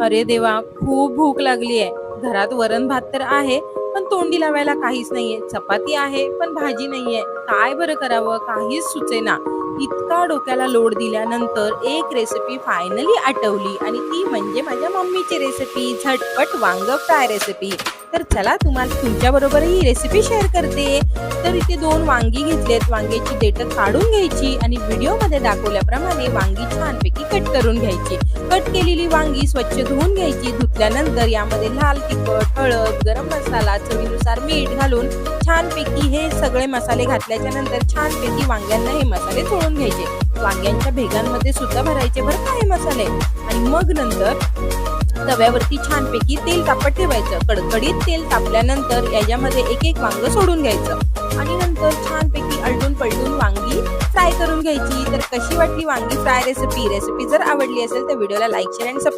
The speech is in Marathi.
अरे देवा खूप भूक लागली आहे. घरात वरण भात तर आहे पण तोंडी लावायला काहीच नाहीये. चपाती आहे पण भाजी नाहीये. काय बरं करावं? काहीच सुचेना इतका डोक्याला लोड दिल्यानंतर एक रेसिपी फायनली आठवली. आणि ती म्हणजे माझ्या मम्मीची रेसिपी झटपट वांग फ्राय रेसिपी तर चला तुम्हाला तुमच्या बरोबर ही रेसिपी शेअर करते. तर इथे दोन वांगी घेतलेत. वांग्याची देठ काढून घ्यायची आणि व्हिडिओमध्ये दाखवल्याप्रमाणे वांगी छानपैकी कट करून घ्यायची. कट केलेली वांगी स्वच्छ धुवून घ्यायची. धुतल्यानंतर यामध्ये लाल तिखट हळद गरम मसाला चवीनुसार मीठ घालून छानपैकी हे सगळे मसाले घातल्याच्या नंतर छानपैकी वांग्यांना हे मसाले चोळून घ्यायचे. वांग्यांच्या भेगांमध्ये सुद्धा भरायचे बरं का हे मसाले. आणि मग नंतर तव्यावरती छानपैकी तेल तापत ठेवायचं. कडकडीत तेल तापल्यानंतर याच्यामध्ये एक एक वांग सोडून घ्यायचं. आणि नंतर छानपैकी आलटून पलटून वांगी फ्राय करून घ्यायची. तर कशी वाटली वांगी फ्राय रेसिपी? रेसिपी जर आवडली असेल तर व्हिडिओला लाईक शेअर आणि